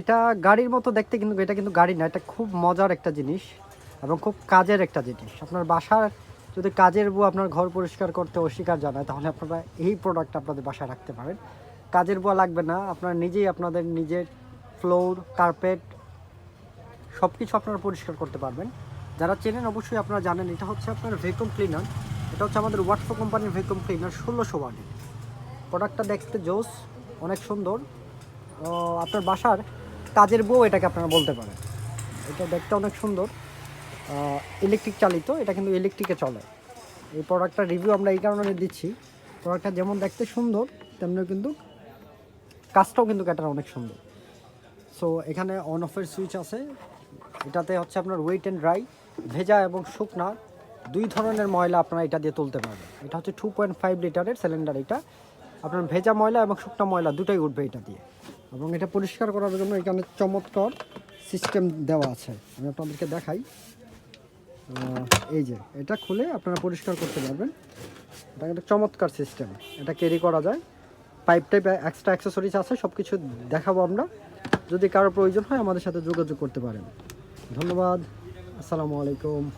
এটা গাড়ির মতো দেখতে কিন্তু এটা কিন্তু গাড়ি না, এটা খুব মজার একটা জিনিস এবং খুব কাজের একটা জিনিস। আপনার বাসার যদি কাজের বউ আপনার ঘর পরিষ্কার করতে অস্বীকার জানায়, তাহলে আপনারা এই প্রোডাক্ট আপনাদের বাসায় রাখতে পারেন। কাজের বুয়া লাগবে না, আপনারা নিজেই আপনাদের নিজের ফ্লোর কার্পেট সব কিছু আপনারা পরিষ্কার করতে পারবেন। যারা চেনেন অবশ্যই আপনারা জানেন, এটা হচ্ছে আপনার ভেকুম ক্লিনার এটা হচ্ছে আমাদের ওয়াটফো কোম্পানির ভেকুম ক্লিনার ষোলোশো ওয়াটের। প্রোডাক্টটা দেখতে জোস, অনেক সুন্দর। আপনার বাসার কাজের বউ এটাকে আপনারা বলতে পারেন। এটা দেখতে অনেক সুন্দর। ইলেকট্রিক চালিত, এটা কিন্তু ইলেকট্রিকে চলে। এই প্রোডাক্টটার রিভিউ আমরা এই কারণে দিচ্ছি। প্রোডাক্টটা যেমন দেখতে সুন্দর, তেমনি কিন্তু কাজটাও কিন্তু এটার অনেক সুন্দর। সো এখানে অন অফের সুইচ আছে। এটাতে হচ্ছে আপনার ওয়েট অ্যান্ড ড্রাই ভেজা এবং শুকনা, দুই ধরনের ময়লা আপনারা এটা দিয়ে তুলতে পারবেন। এটা হচ্ছে টু পয়েন্ট ফাইভ লিটারের সিলিন্ডার এটা। আপনার ভেজা ময়লা এবং শুকনা ময়লা দুটোই উঠবে এটা দিয়ে। এবং এটা পরিষ্কার করার জন্য এখানে চমৎকার সিস্টেম দেওয়া আছে। আমি আপনাদেরকে দেখাই। এই যে, এটা খুলে আপনারা পরিষ্কার করতে পারবেন। এটা একটা চমৎকার সিস্টেম। এটা ক্যারি করা যায়। পাইপ টাইপ এক্সট্রা অ্যাক্সেসরিজ আছে সব কিছু দেখাবো আমরা। যদি কারও প্রয়োজন হয়, আমাদের সাথে যোগাযোগ করতে পারেন। ধন্যবাদ। আসসালামু আলাইকুম।